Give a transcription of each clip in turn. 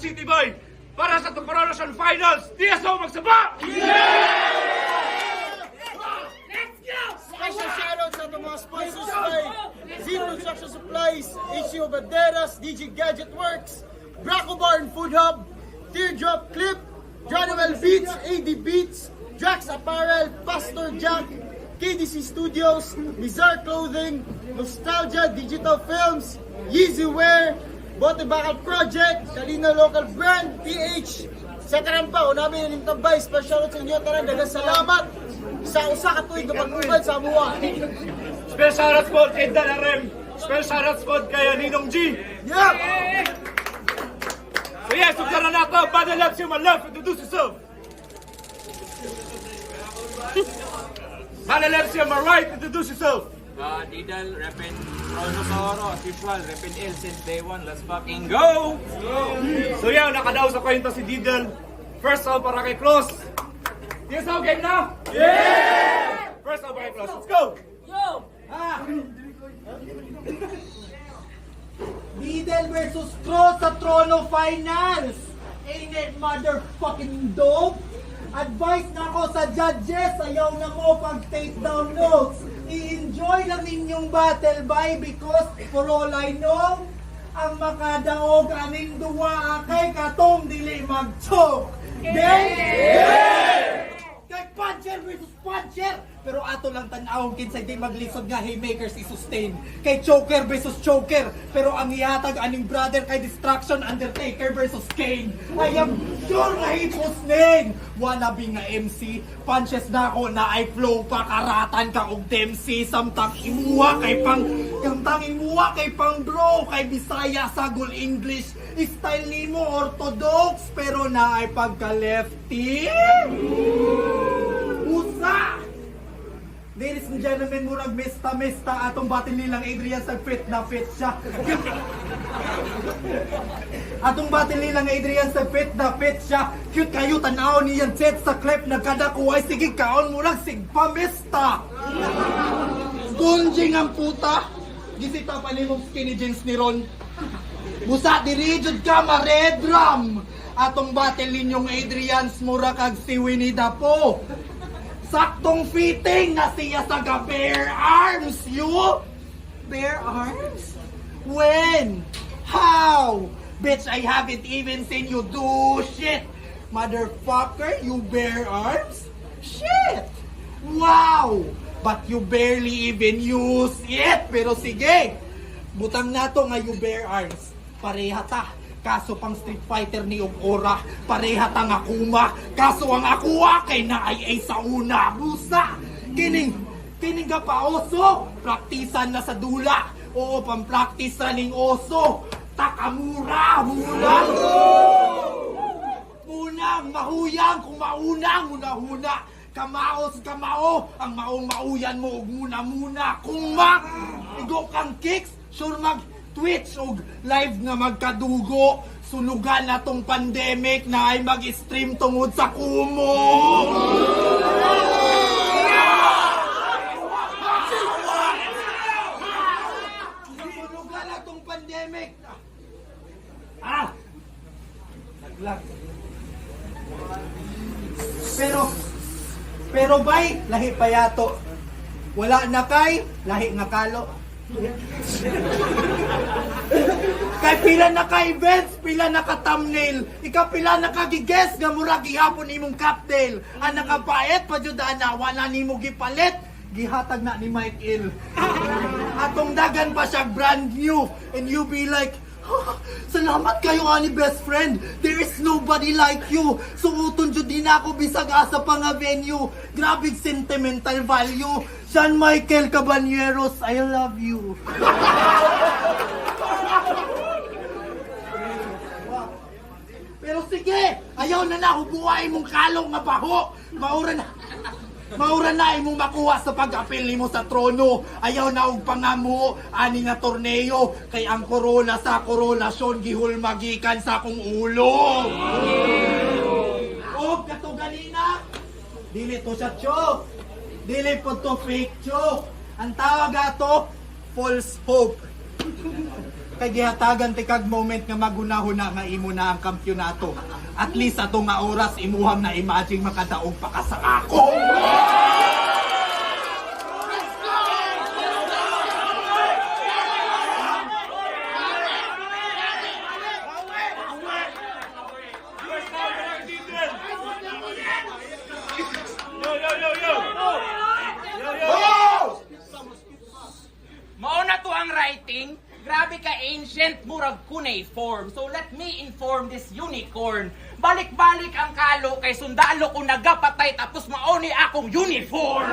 City Boy para sa Coronation Finals. DSO magsaba! Special shoutout sa mga sponsors kay Zero Construction Supplies, HCO Banderas, DJ Gadget Works, Braco Bar Food Hub, Teardrop Clip, Johnny Beats, AD Beats, Drax Apparel, Pastor Jack, KDC Studios, Mizar Clothing, Nostalgia Digital Films, Yeezy Wear, Bote Bakal Project, Kalina Local Brand, PH, sa karampa, unamin yung tambay, special shoutout sa inyo, tanan, dagang salamat sa usa ka tuig kapag ubad sa amuha. Special shoutouts po kay Dalarem. Special shoutouts po kay Ninong G. Yeah! So yes, sugdan na nato. Bada love you, my love. Introduce yourself. Bada love you, my right. Introduce yourself. Uh, Didal, Repin, Ronosoro, as usual, Repin L since day one. Let's fucking go! So yan, nakadaw sa kwento si Didel. First off para kay Close. Yes, how game na? Yeah! First off para kay Close. Let's go! Lidl versus Cross sa Trono Finals! Ain't it motherfucking dope? Advice na ako sa judges, ayaw na mo pag take down notes. I-enjoy lang ninyong battle by because I know, ang makadaog aning duwa kay katong dili mag-choke. Then, Kay puncher versus puncher! Pero ato lang tanawon kinsay di maglisod nga haymakers i-sustain. Kay choker versus choker. Pero ang ihatag aning brother kay distraction Undertaker versus Kane. I am sure nga hipos ning. Wannabe nga MC. Punches na ako na ay flow pa karatan ka og Dempsey. Samtang imuha kay pang Samtang imuha kay pang bro kay Bisaya sagol English. Style nimo orthodox pero na ay pagka lefty. Ladies and gentlemen, murag mista-mista atong batin nilang Adrian sa fit na fit siya. atong batin nilang Adrian sa fit na fit siya. Cute kayo tanaw niyan set sa clip nagkadakuway. Sige kaon murag sigpamista. Sponging ang puta. Gisita pa ni mong skinny jeans ni Ron. Busa diri jud ka maredram. Atong battle ninyong Adrians mura kag si Winnie Dapo. Saktong fitting na siya sa bare arms, you! Bare arms? When? How? Bitch, I haven't even seen you do shit! Motherfucker, you bare arms? Shit! Wow! But you barely even use it! Pero sige! Butang nato nga you bare arms. Pareha ta. Kaso pang Street Fighter ni og ora, pareha ta nga kuma. Kaso ang akuha kay naay ay sa una. Busa! Kining, kining ka pa oso. Praktisan na sa dula. Oo, pang-practice ra ning oso. Takamura! Mura! Unang mahuyang kung maunang una-una. Kamaos kamao, ang maong mauyan mo muna-muna. Kung ma, igo kang kicks, sure mag Twitch og live nga magkadugo. Sunugan na tong pandemic na ay mag-stream tungod sa kumo. Sunugan na tong pandemic. Ah! Pero, pero bay, lahi pa yato. Wala na kay, lahi nga kalo. Kay pila na ka events, pila na ka thumbnail, ikaw pila na ka giges nga mura gihapon imong cocktail. Ang nakapaet pa jud ana wala nimo gipalit. Gihatag na ni Mike Ill. Atong dagan pa siya brand new and you be like "Ah, Salamat kayo ani best friend. There is nobody like you. Suuton jud din ako bisag asa pa nga venue. Grabe sentimental value. Sean Michael Caballeros, I love you. Pero sige, ayaw na na hubuhay mong kalong nga baho. Maura na. Maura na imong makuha sa pag-apil nimo sa trono. Ayaw na og pangamo ani nga torneo kay ang corona sa koronasyon gihulmagikan sa akong ulo. Og kato ganina, dili to siya joke. Dili po to fake joke. Ang tawag ato, false hope. kay gihatagan ti kag moment nga magunahuna nga imo na ang kampyonato. At least ato nga oras imuhang na imagine makadaog pa ka sa ako. First out, Barangay Didel! Yo, yo, yo, yo! Yo, yo! Mauna to ang writing. Grabe ka ancient, murag cuneiform. So let me inform this unicorn. Balik-balik ang kalo kay sundalo ko nagapatay tapos mauni akong uniform.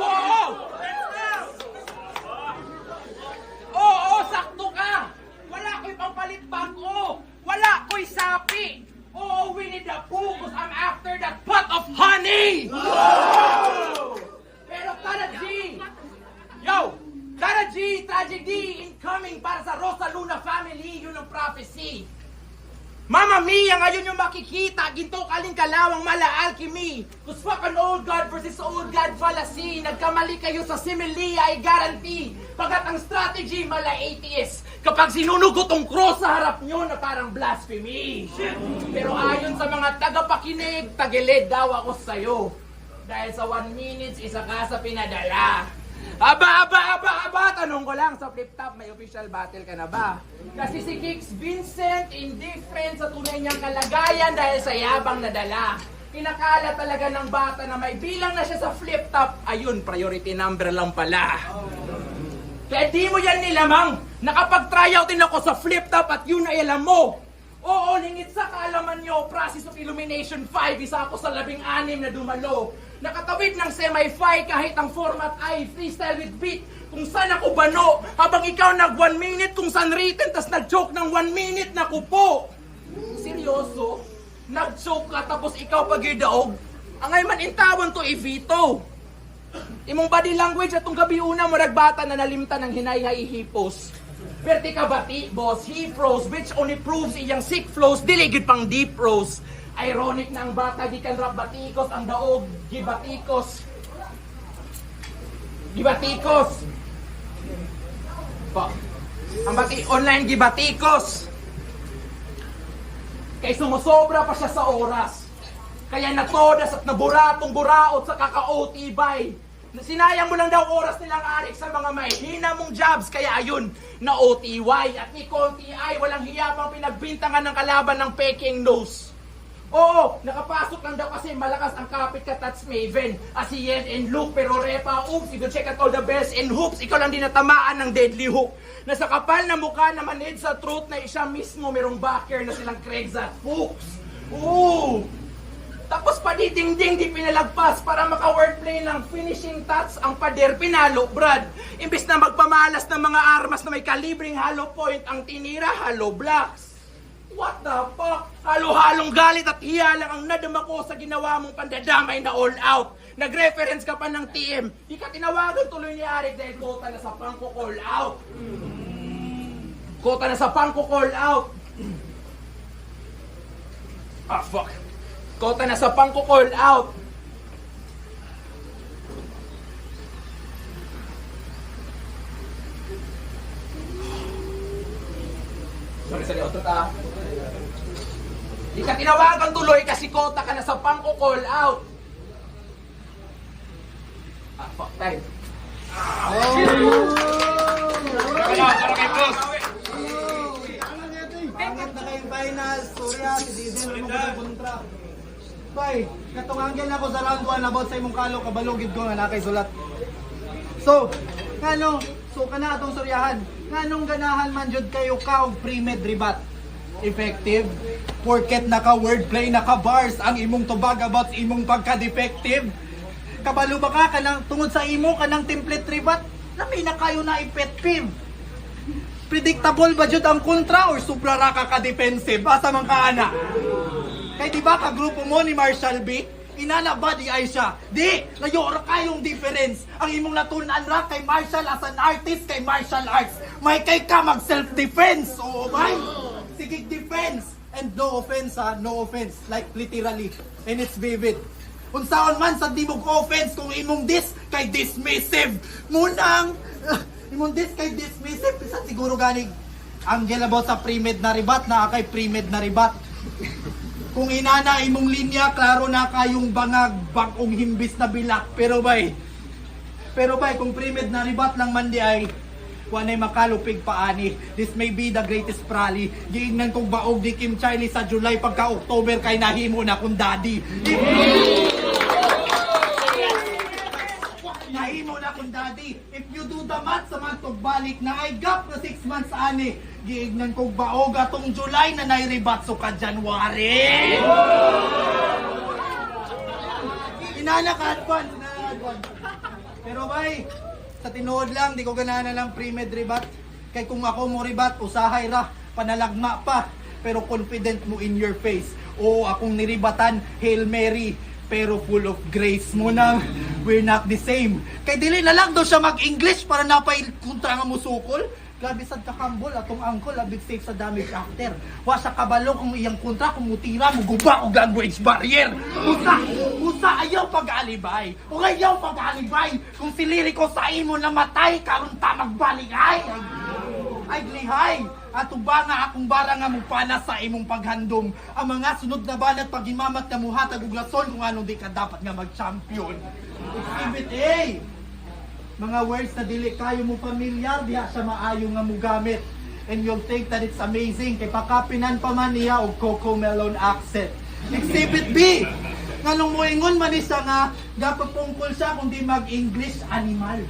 Oo! Oo, sakto ka! Wala ko'y pampalit bago! Wala ko'y sapi! Oo, Winnie the Pooh, 'cause I'm after that pot of honey! Pero Tara G! Yo! Tara G! Tragedy incoming para sa Rosa Luna family! Yun ang prophecy! Mama Mia, ngayon yung makikita, ginto kaling kalawang mala alchemy. Cause fuck an old god versus old god fallacy. Nagkamali kayo sa simile, I guarantee. Pagkat ang strategy, mala atheist. Kapag sinunugot tong cross sa harap nyo na parang blasphemy. Pero ayon sa mga tagapakinig, tagilid daw ako sa'yo. Dahil sa one minutes, isa ka sa pinadala. Aba, aba, aba, aba! Tanong ko lang, sa flip top, may official battle ka na ba? Kasi si Kix Vincent, indifferent sa tunay niyang kalagayan dahil sa yabang na dala. Inakala talaga ng bata na may bilang na siya sa flip top. Ayun, priority number lang pala. Kaya di mo yan nilamang. Nakapag-tryout din ako sa flip top at yun ay alam mo. Oo, lingit sa kaalaman nyo, process of illumination 5, isa ako sa labing anim na dumalo. Nakatawid ng semi-fi kahit ang format ay freestyle with beat. Kung saan ako bano, habang ikaw nag one minute kung saan written, tas nag-joke ng one minute na kupo. Seryoso? Nag-joke ka tapos ikaw pagidaog? Angay man intawan to Evito. Imong body language atong gabi una mo nagbata na nalimtan ng hinay-hay hipos. Perti ka bati, boss, he froze, which only proves iyang sick flows, diligid pang deep rose. Ironic na ang bata, di kan rap batikos, ang daog, gibatikos. Gibatikos. Pa. Ang bati, online gibatikos. Kay sumusobra pa siya sa oras. Kaya natodas at naburatong buraot sa kaka-OT-bay. Sinayang mo lang daw oras nilang arik sa mga mahina mong jobs. Kaya ayun, na OTY. At ni Conti ay walang hiyapang pinagbintangan ng kalaban ng peking nose. Oo, nakapasok lang daw kasi malakas ang kapit ka Tats Maven. As si Yen and Luke, pero repa, oops, you check out all the bells and hoops. Ikaw lang din natamaan ng deadly hook. Nasa kapal na mukha na manid sa truth na siya mismo merong backer na silang Craig's at Hoops. Oo! Tapos padidingding di pinalagpas para maka-wordplay ng finishing touch ang pader pinalo, Brad. Imbes na magpamalas ng mga armas na may kalibring hollow point, ang tinira hollow blocks. What the fuck? Halo-halong galit at hiya lang ang nadama ko sa ginawa mong pandadamay na all out. Nag-reference ka pa ng TM. Di ka tinawagan tuloy ni Arik dahil kota na sa pangko call out. Kota na sa pangko call out. Ah, fuck. Kota na sa pangko call out. Sorry, sorry, otot ah. Di ka tinawagan tuloy kasi kota ka na sa pangko call out. Ah, fuck time. Tara na, para kay Close! Angat na kayong finals, Surya, si Didel, mo ko kontra. Bay, katong anggel na ko sa round 1 about sa imong kalo, kabalugid ko nga na kay sulat. So, ngano, so kana atong suryahan, nganong ganahan man jud kayo ka og pre-med rebat? Effective? Porket naka wordplay, naka bars ang imong tubag about imong pagka-defective? Kabalo ba ka kanang tungod sa imo kanang template rebat? Na may na kayo na effective? predictable ba jud ang kontra or supra ra ka ka-defensive? Asa man ka ana? Kay di ba ka grupo mo ni Marshall B? Inana ba di ay siya? Di! Layo ra kayong difference. Ang imong natunan ra kay Marshall as an artist kay martial arts. May kay ka mag self-defense. Oo ba? Sige defense. And no offense ha, no offense. Like literally. And it's vivid. Unsaon man sa di offense kung imong dis kay dismissive. Munang Imong dis kay dismissive bisa siguro ganig ang about sa pre-med na ribat na kay pre-med na ribat. Kung inana imong linya, klaro na kayong bangag, bangong himbis na bilak. Pero bay, pero bay, kung pre-med na ribat lang man di ay, Wanay makalupig paani. This may be the greatest rally. Giingnan kong baog di Kim Charlie sa July pagka October kay nahimo na kung daddy. Nahimo na kung daddy. If you do the math sa mga tugbalik na ay gap na 6 months ani. Giingnan kong baog atong July na nairibat so ka January. Inana ka advance na advance. Pero bay, sa tinuod lang, di ko ganahan na lang pre-med ribat. Kay kung ako mo ribat, usahay ra, panalagma pa. Pero confident mo in your face. Oo, akong niribatan, Hail Mary. Pero full of grace mo nang we're not the same. Kay dili na lang daw siya mag-English para napay kontra nga musukol. Grabe sad ka humble atong uncle labig safe sa damage after. Wa sa kabalo kung iyang kontra kung mutira mo guba og language barrier. Usa, usa ayaw pag-alibay. O ayaw pag-alibay kung si Lirico sa imo namatay karon ta magbaligay. Ay glihay. Ato ba nga akong bara nga mupana sa imong paghandom. Ang mga sunod na banat paghimamat na muhatag og lason kung ano di ka dapat nga mag-champion. Exhibit A. Mga words na dili kayo mo pamilyar, diha siya maayo nga mo gamit. And you'll think that it's amazing. Kay pakapinan pa man niya og Coco Melon accent. Exhibit B. Nga nung moingon man ni siya nga, gapapungkol siya kung di mag-English animal.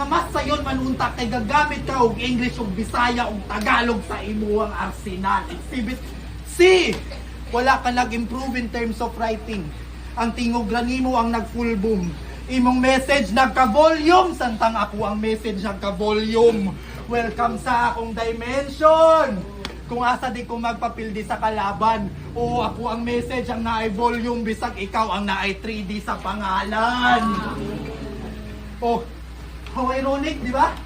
Nga mas sayon man unta kay gagamit ka og English ug Bisaya ug Tagalog sa imuang arsenal. Exhibit C. Wala ka nag-improve in terms of writing. Ang tingog ra nimo ang nag-full boom. Imong message nagka-volume, santang ako ang message nagka-volume. Welcome sa akong dimension. Kung asa di ko magpapildi sa kalaban, o ako ang message ang naay volume bisag ikaw ang naay 3D sa pangalan. Oh, how ironic, di ba?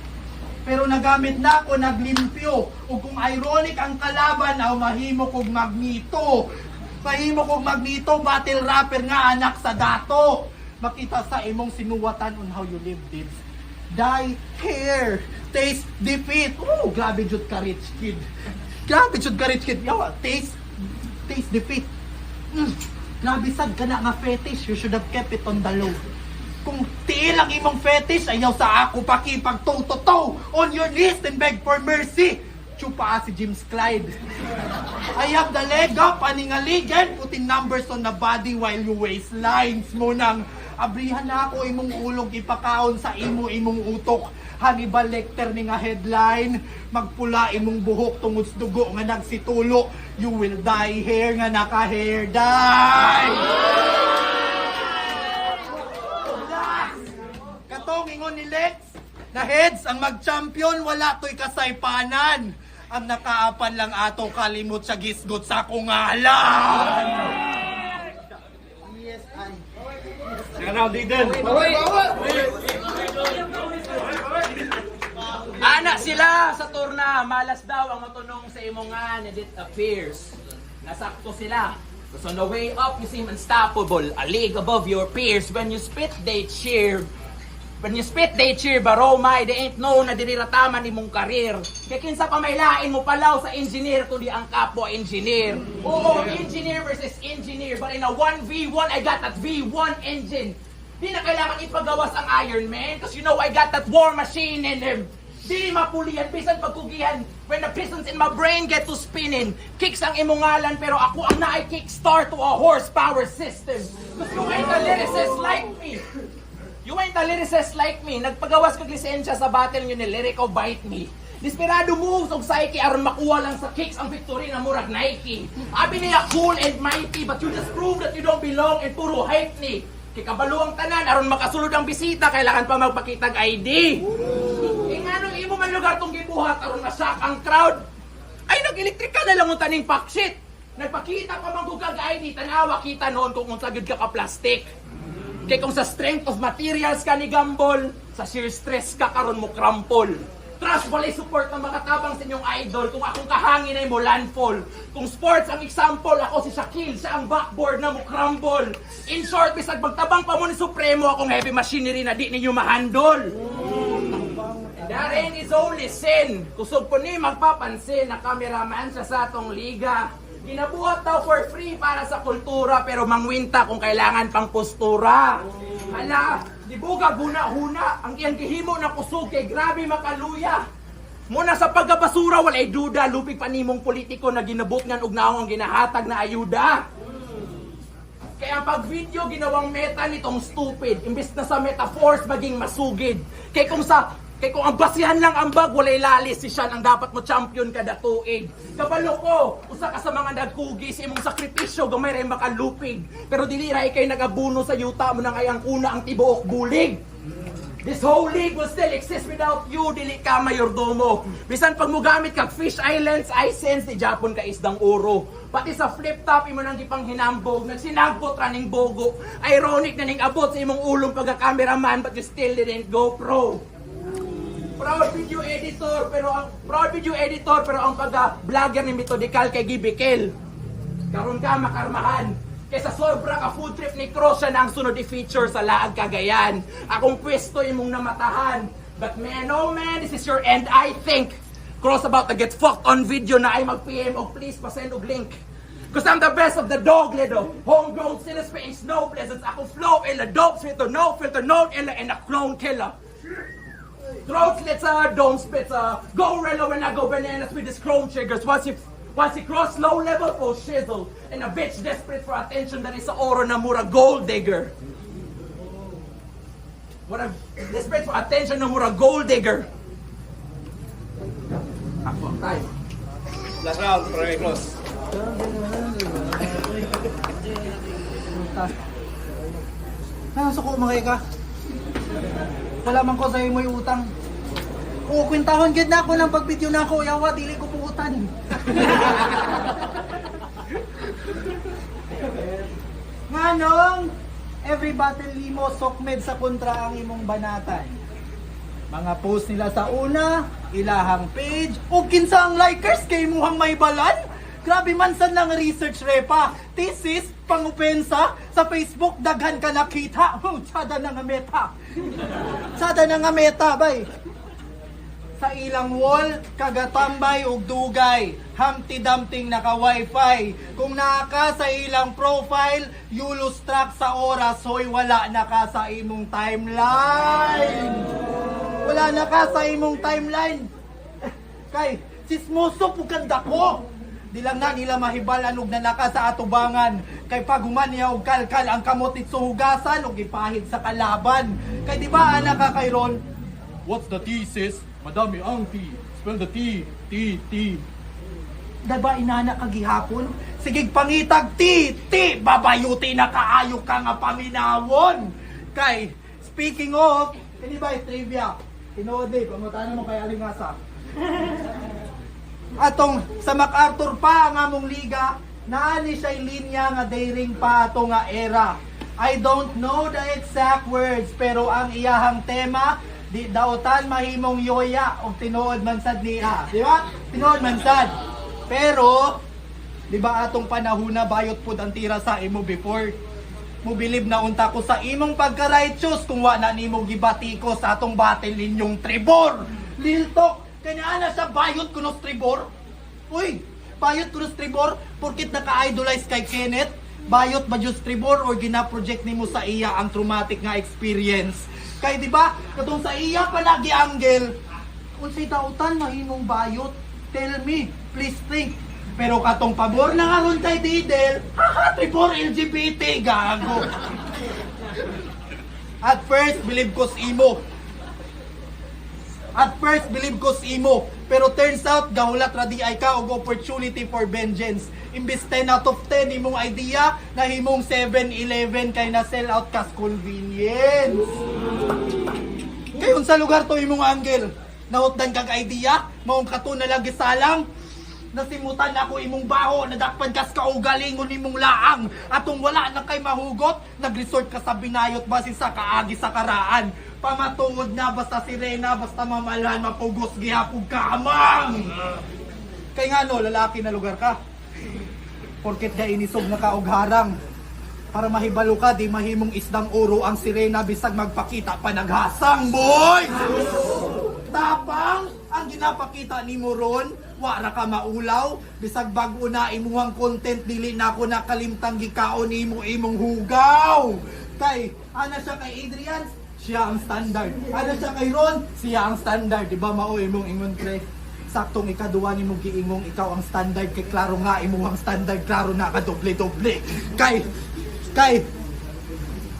Pero nagamit na ako, naglimpyo. O kung ironic ang kalaban, aw mahimo kog magnito. Mahimo kog magnito, battle rapper nga anak sa dato. Makita sa imong sinuwatan on how you live this. Die here. Taste defeat. Oh, grabe jud ka rich kid. Grabe jud ka rich kid. Yawa, taste taste defeat. Mm, grabe sad ka na nga fetish. You should have kept it on the low. Kung tiil ang imong fetish, ayaw sa ako pakipag toe to toe on your list and beg for mercy. Chupa si James Clyde. I have the leg up, aningaligin, putting numbers on the body while you waste lines mo nang abrihan na ako imong ulog ipakaon sa imo imong utok. Hannibal Lecter ni nga headline, magpula imong buhok tungod sa dugo nga nagsitulo. You will die hair nga naka-hair. Last! Katong ingon ni Lex, na heads ang mag-champion, wala to'y kasaypanan. Ang nakaapan lang ato kalimot sa gisgot sa kungalan. Yes, I. Sige na, Didel. Ana sila sa turna, malas daw ang matunong sa imo nga and it appears. Nasakto sila. So on the way up, you seem unstoppable, a league above your peers. When you spit, they cheer. When you spit, they cheer, baromay, they ain't know na dinirataman ni mong karir. Kaya kinsa pa may lain mo palaw sa engineer kundi ang kapwa engineer. Oo, engineer versus engineer, but in a 1v1, I got that V1 engine. Di na kailangan ipagawas ang Iron Man, cause you know I got that war machine in him. Di mapulihan, bisan pagkugihan. When the pistons in my brain get to spinning, kicks ang imongalan, pero ako ang naay kickstart to a horsepower system. Cause you ain't a lyricist like me. You ain't a lyricist like me. Nagpagawas kag lisensya sa battle nyo ni Lyrico Bite Me. Desperado moves og psyche aron makuha lang sa kicks ang victory na murag Nike. Abi niya cool and mighty but you just prove that you don't belong and puro hype ni. Kay kabalo ang tanan aron makasulod ang bisita kailangan pa magpakitag ID. Eh nga nung imo man lugar tong gibuhat aron masak ang crowd. Ay nag-electric ka na lang ang taning pakshit. Nagpakita pa man kung kag ID tanawa kita noon kung unsa gyud ka ka plastic. Kay kung sa strength of materials ka ni Gambol, sa sheer stress ka karon mo krampol. Trust walay support ng makatabang sa inyong idol kung akong kahangin ay mo landfall. Kung sports ang example, ako si Shaquille, siya ang backboard na mo crumble. In short, bisag magtabang pa mo ni Supremo akong heavy machinery na di ninyo mahandol. And Narin is only sin. Kusog po ni magpapansin na cameraman sa atong liga. Ginabuhat daw for free para sa kultura pero mangwinta kung kailangan pang postura. Hala, di buga huna-huna ang iyang gihimo na kusog kay grabe makaluya. Muna sa pagkabasura, walay duda, lupig panimong politiko na ginabot ngan og naong ang ginahatag na ayuda. Kaya pag video ginawang meta nitong stupid, imbes na sa metaphors maging masugid. Kay kung sa kay kung ang basihan lang ang bag, walay lalis si Sean ang dapat mo champion kada tuig. Kabalo ko, usa ka sa mga nagkugi sa imong sakripisyo, gamay rin makalupig. Pero dili ra kay nagabuno sa yuta mo nang ayang una ang tibuok bulig. This whole league will still exist without you, dili ka mayordomo. Bisan pag mo gamit kag Fish Islands, I sense ni Japon ka isdang oro. Pati sa flip top imo nang gipang hinambog, nagsinagpot raning bogo. Ironic na ning abot sa imong ulong pagka-cameraman but you still didn't go pro. Proud video editor pero ang proud video editor pero ang pagka-vlogger ni methodikal kay Gibikel. Karon ka makarmahan. Kaysa sobra ka food trip ni Cross siya na ang sunod i-feature sa Laag Cagayan. Akong pwesto imong namatahan. But man, oh man, this is your end, I think. Cross about to get fucked on video na ay mag-PM o please pasend og link. Cause I'm the best of the dog lido. Homegrown space, no blizzards. Ako flow illa dope filter, no filter, no illa and a clone killer. Throat uh, dome splits, uh, go rello when I go bananas with his chrome triggers. Once you, once you cross low level, full shizzle. And a bitch desperate for attention that is sa oro na mura gold digger. What a desperate for attention na mura gold digger. Ako time. Last round kay Close. Sa ko mga ka? Wala man ko sa imo yung utang. Oo, kwintahon gid na ako ng pagbidyo na ako, yawa, dili ko puutan. Nganong, every battle limo sokmed sa kontra ang imong banatan. Mga post nila sa una, ilahang page, o kinsa ang likers kay muhang may balan? Grabe man sad lang research repa. Thesis, pangupensa, sa Facebook, daghan ka nakita. Oh, tsada na nga meta. Tsada na nga meta, bay. Sa ilang wall, kagatambay ug dugay. Humpty Dumpty naka wifi. Kung naka sa ilang profile, you lose track sa oras, hoy wala na ka sa imong timeline. Wala na ka sa imong timeline. Kay, sismoso puganda ko. Di lang na nila mahibalan og nanaka sa atubangan. Kay pag humaniya og kalkal ang kamot it suhugasan og ipahid sa kalaban. Kay di ba anak ka kay Ron? What's the thesis? Madami ang T. Spell the T. T. T. Diba inana ka gihapon? Sige pangitag T. T. Babayuti na kaayo ka nga paminawon. Kay, speaking of, ini ba trivia? Tinood eh, pamutan mo kay Alimasa. Atong sa MacArthur pa ang among liga, naani siya linya nga daring pa ato nga era. I don't know the exact words pero ang iyahang tema di daotan mahimong yoya o tinuod man sad niya. Di ba? Tinuod man sad. Pero di ba atong panahon na bayot pud ang tira sa imo before mo bilib na unta ko sa imong pagka-righteous kung wa na nimo gibati ko sa atong battle ninyong tribor. Lil talk, kanya na sa bayot kuno tribor. Uy, bayot kuno tribor porkit naka-idolize kay Kenneth. Bayot ba just tribor or gina-project nimo sa iya ang traumatic nga experience. Kay di ba, katong sa iya pa lagi angle, unsay dautan mahimong bayot? Tell me, please think. Pero katong pabor na nga kay Didel, haha, tribor LGBT, gago. At first, believe ko sa imo. At first, believe ko sa imo. Pero turns out, gahulat ra di ay ka og opportunity for vengeance. Imbis 10 out of 10 imong idea, na himong 7-11 kay na sell out kas convenience. Kayon sa lugar to imong angle. Nahutdan kag idea, maong kato na lang gisalang. Nasimutan ako imong baho, nadakpan kas kaugalingon imong laang. Atong wala na kay mahugot, nagresort ka sa binayot basin sa kaagi sa karaan. Pamatuod na basta sirena, basta mamalhan, mapugos gihapog kamang. Kay nga no, lalaki na lugar ka. Porket ga inisog na ka og harang. Para mahibalo ka, di mahimong isdang uro ang sirena bisag magpakita pa naghasang, boy! Tapang ang ginapakita ni mo ron, wara ka maulaw, bisag bag-o na imuhang content dili na ako nakalimtang gikaon imo imong hugaw. Kay ana siya kay Adrian, siya ang standard. Ana siya kay Ron, siya ang standard, di ba mao imong ingon pre? Saktong ikaduwa ni mong giingong ikaw ang standard kay klaro nga imuhang standard klaro na ka doble-doble. Kay kay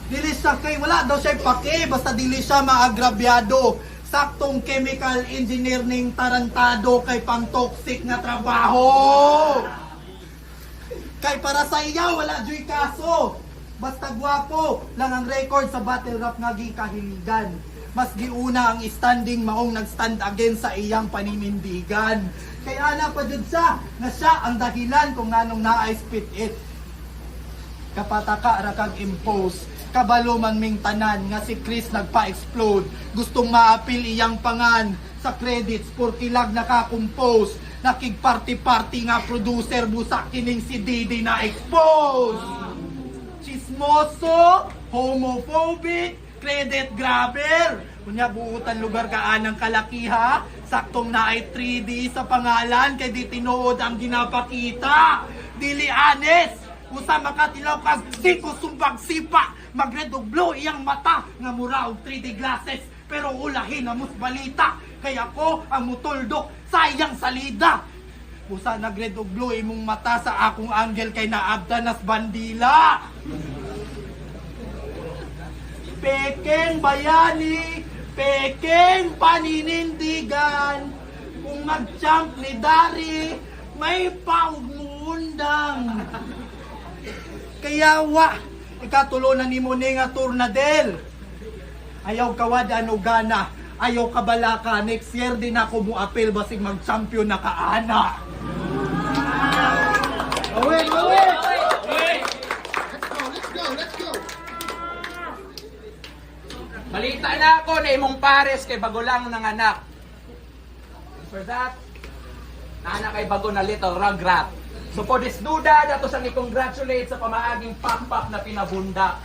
Dili siya kay wala daw siya pake basta dili siya maagrabyado. Saktong chemical engineer ning tarantado kay pang toxic nga trabaho. Kay para sa iya wala joy kaso. Basta gwapo lang ang record sa battle rap nga gikahiligan. Mas giuna ang standing maong nagstand against sa iyang paninindigan. Kay ana pa jud siya na siya ang dahilan kung nganong naa spit it kapataka ra kag impose kabalo man ming tanan nga si Chris nagpa-explode gustong maapil iyang pangan sa credits por kilag nakakompose nakig party-party nga producer busa kining si Didi na expose chismoso homophobic credit grabber. Kunya buutan lugar kaan ng kalakiha saktong na ay 3D sa pangalan kay di tinuod ang ginapakita. Dili honest Usa makatilaw kag siko sumbag sipa. Magred og blue iyang mata nga mura og 3D glasses pero ulahin na balita. Kay ako ang mutuldok sa iyang salida. Usa nagred og blue imong mata sa akong angle kay naabda nas bandila Pekeng bayani, pekeng paninindigan. Kung mag-jump ni Dari, may paugmundang. Kaya wa, ikatulo na ni mo turnadel. Ayaw kawad ano gana, ayaw kabalaka, next year din ako mo apel basig mag-champion na kaana. Away, away! Balita na ako na imong pares kay bago lang nanganak. For that, naanak kay bago na little rugrat. So for this duda, dato sa ni congratulate sa pamaaging pak-pak na pinabunda.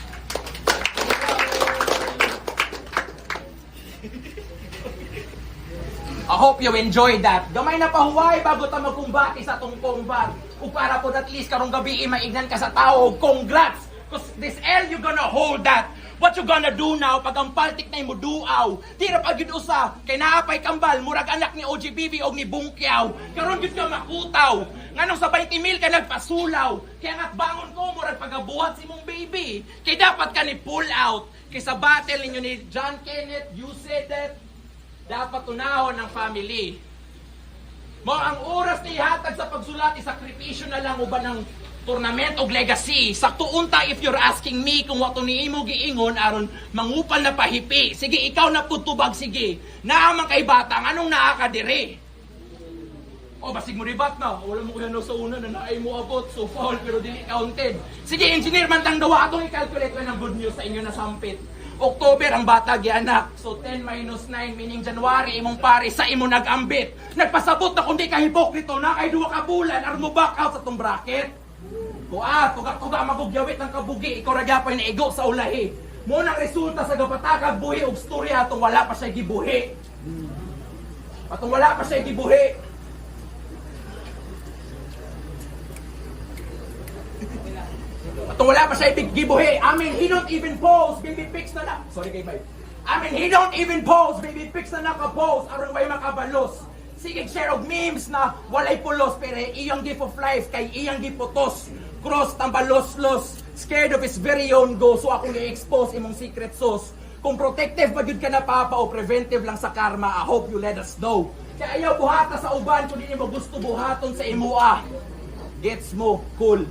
I hope you enjoyed that. Gamay na pahuway bago ta magkumbati sa tong combat. O para po at least karong gabi maignan ka sa tao. Congrats! Cause this L you gonna hold that. What you gonna do now pag ang paltik na mo duaw? Tira pag yun usa, kay naapay kambal, murag anak ni OGBB o ni Bungkyaw. Karon yun ka makutaw. Nganong sa 20 mil ka nagpasulaw. Kaya nga't bangon ko, murag pagabuhat si mong baby. Kay dapat ka ni pull out. Kay sa battle ninyo ni John Kenneth, you said that dapat tunahon ng family. Mo ang oras ni ihatag sa pagsulat isakripisyo na lang uban ng tournament og legacy. Sakto unta if you're asking me kung wato ni imo giingon aron mangupal na pahipi. Sige, ikaw na putubag sige. Naamang kay bata anong naa ka dire? O basig mo ribat na. Wala mo kuya sa una na naay mo abot. So foul pero dili counted. Sige, engineer man tang dawa atong i-calculate ng good news sa inyo na sampit. October ang bata gianak. So 10 minus 9 meaning January imong pare sa imo nag-ambit. Nagpasabot na kundi ka hipokrito na kay duwa ka bulan aron mo back out sa tong bracket. O ah, tuga-tuga magugyawit ng kabugi, ikaw ra gyapon naigo sa ulahi. Mo nang resulta sa gapatakag buhi og storya atong wala pa siya gibuhi. Atong wala pa siya gibuhi. Atong wala pa siya gibuhi. I mean, he don't even pose, baby pics na na. Sorry kay Mike. I mean, he don't even pose, baby pics na naka-pose, aron way makabalos. Sige, share og memes na walay pulos, pero iyang gift of life, kay iyang giputos. Cross, tambalos-los, scared of his very own go, so ako i-expose imong secret sauce. Kung protective ba ka na papa o preventive lang sa karma, I hope you let us know. Kaya ayaw buhata sa uban kung di mo gusto buhaton sa imua. Gets mo, cool.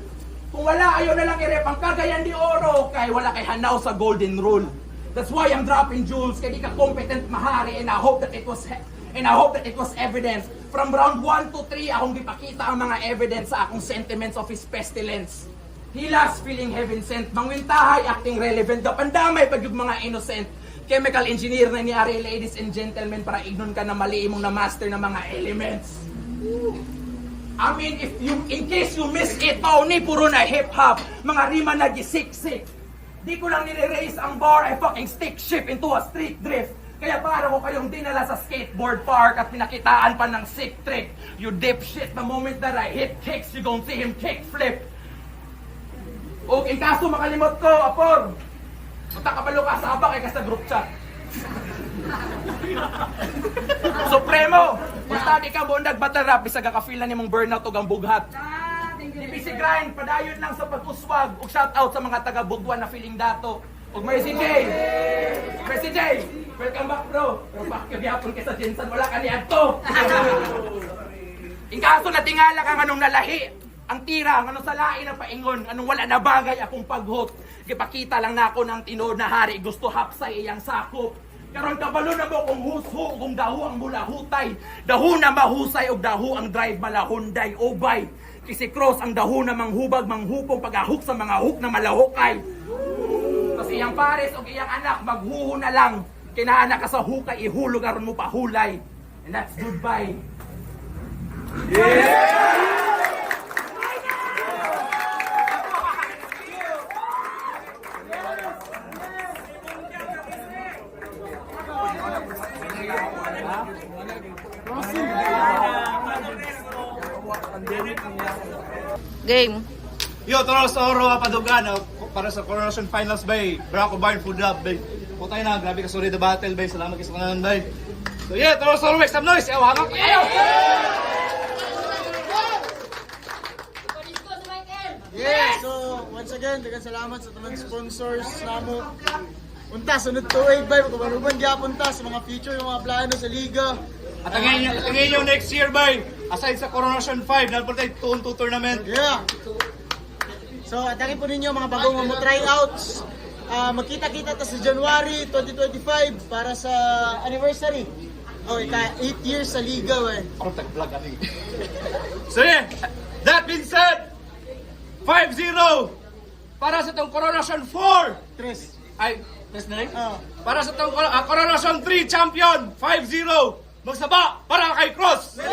Kung wala, ayaw na lang i-rep ang kagayan di oro, kay wala kay hanaw sa golden rule. That's why I'm dropping jewels, kay di ka competent mahari, and I hope that it was and I hope that it was evidence. From round 1 to 3, akong gipakita ang mga evidence sa akong sentiments of his pestilence. Hilas, feeling heaven sent. Mangwintahay, acting relevant. Gapandamay pag yung mga innocent. Chemical engineer na ni Ari, ladies and gentlemen, para ignon ka na mali imong na master ng mga elements. I mean, if you, in case you miss it, pauni puro na hip-hop, mga rima na gisiksik. Di ko lang nire-raise ang bar, I fucking stick ship into a street drift. Kaya para ko kayong dinala sa skateboard park at pinakitaan pa ng sick trick. You dipshit, the moment that I hit kicks, you gon' see him kick flip. Okay, kaso makalimot ko, Apor. Punta ka palo ka sa abak kay ka sa group chat. Supremo! Punta di ka bundag batarap bisag ka feel na nimong burnout ug ang bughat. Di grind padayon lang sa pag-uswag ug shout out sa mga taga Budwan na feeling dato. Ug Mercy J. Mercy J. Welcome back bro. Pero back ka gyapon kay sa Jensen wala ka ni adto. Ingkaso na tingala kang anong nalahi. Ang tira, ang ano sa lain ang paingon, anong wala na bagay akong paghot. Gipakita lang na ako ng tinood na hari, gusto hapsay iyang sakop. Karon kabalo na mo kung husho, kung dahu ang mula hutay. Dahu na mahusay o dahu ang drive malahunday o bay. Kisi cross ang dahu na manghubag, manghupong pagahuk sa mga hook na malahukay. Tapos iyang pares o iyang anak, maghuho na lang. Kinaanak ka sa hukay, ihulog aron mo pahulay. And that's goodbye. Game. Yo, tara sa Oro Padugan para sa Coronation Finals bay. Braco Barn Food Lab bay. Putay na, grabe ka sorry the battle bay. Salamat kayo sa kanan bay. So yeah, tara sa make some noise. Ayaw, hangak. Ayaw! Yeah, so once again, dagan salamat sa tanang sponsors namo. Unta sunod 28 bay kumanuban gyapon ta sa mga future ng mga plano sa liga. At ang inyo, ang inyo next year bay. Aside sa Coronation 5, nalpon tayo tuon to tournament. Yeah. So, atake po ninyo mga bagong mga tryouts. Ah, magkita-kita ta sa January 2025 para sa anniversary. Oh, ika 8 years sa liga, we. Parang tag-vlog kami. so yeah, that being said, 5-0 para sa itong Coronation 4. Tres. Ay, yes na rin? Ah. Para sa itong uh, Coronation 3 champion, 5-0. Magsaba para kay Cross.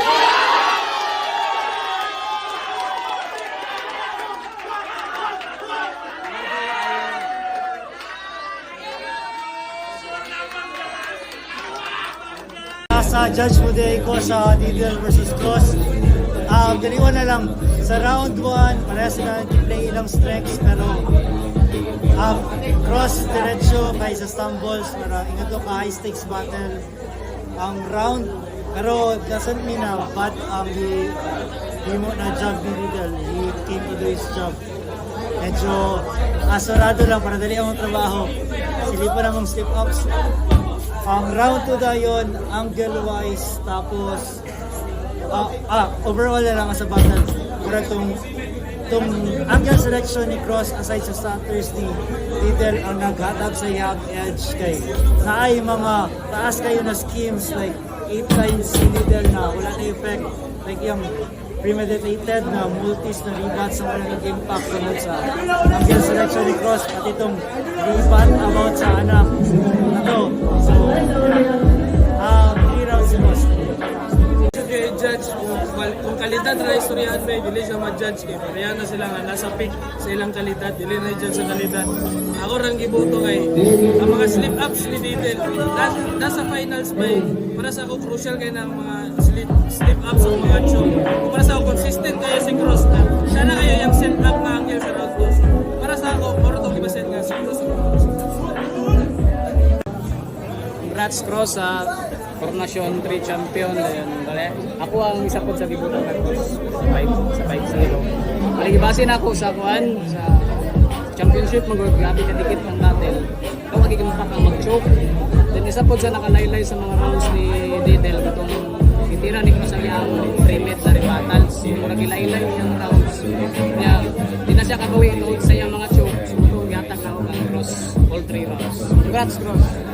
Sa judge ko sa Didel versus Cross. Um, daliwan na lang. Sa round 1, parehas sila play ilang strengths pero um, Cross diretso kay sa stumbles para ingat ka high stakes battle ang round pero doesn't mean na bad um, the di mo na job ni Didel. He came to do his job. Medyo asurado lang para dali ang trabaho. Silipan namang slip ups. Ang round 2 na yun, angle-wise, tapos, ah, ah, overall na lang sa battle. Pero itong, itong angle selection ni Cross aside sa Satters ni Dieter ang naghatag sa young edge kay naay mga taas kayo na schemes like 8 times si Dieter na wala na effect like yung premeditated na multis na rebound sa walang impact tungkol sa angle selection ni Cross at itong rebound about sa anak. Ano so kay judge. Kung, kal- kung kalidad ra istoryahan ba dili siya ma-judge kay pareha na sila nga nasa peak sa ilang kalidad. Dili na judge sa kalidad. Ako rang gibuto kay ang mga slip ups ni Didel na, nasa finals ba eh. para sa ako crucial kay na ang mga slip, slip ups ang mga choke kung para sa ako consistent kayo si Cross na siya na kayo yung set up na angle sa round 2 para sa ako moro to gibaset nga si Cross. Congrats Cross sa Coronation 3 champion. Ayan, dali. Ako ang isa po sa gibutan ng Cross sa 5 sa 5 0. Maligibase na ako sa kuan sa championship mag grabe ka dikit ng battle. Ikaw magiging pa ang mag-choke. Then isa po sa nakalaylay sa mga rounds ni Didel katong itira ni ang 3 minute na rebattles. Mura gilaylay yung rounds. Kaya di na siya kagawi ito sa iyang mga choke. Gihatag na ako kang Cross all 3 rounds. Congrats Cross.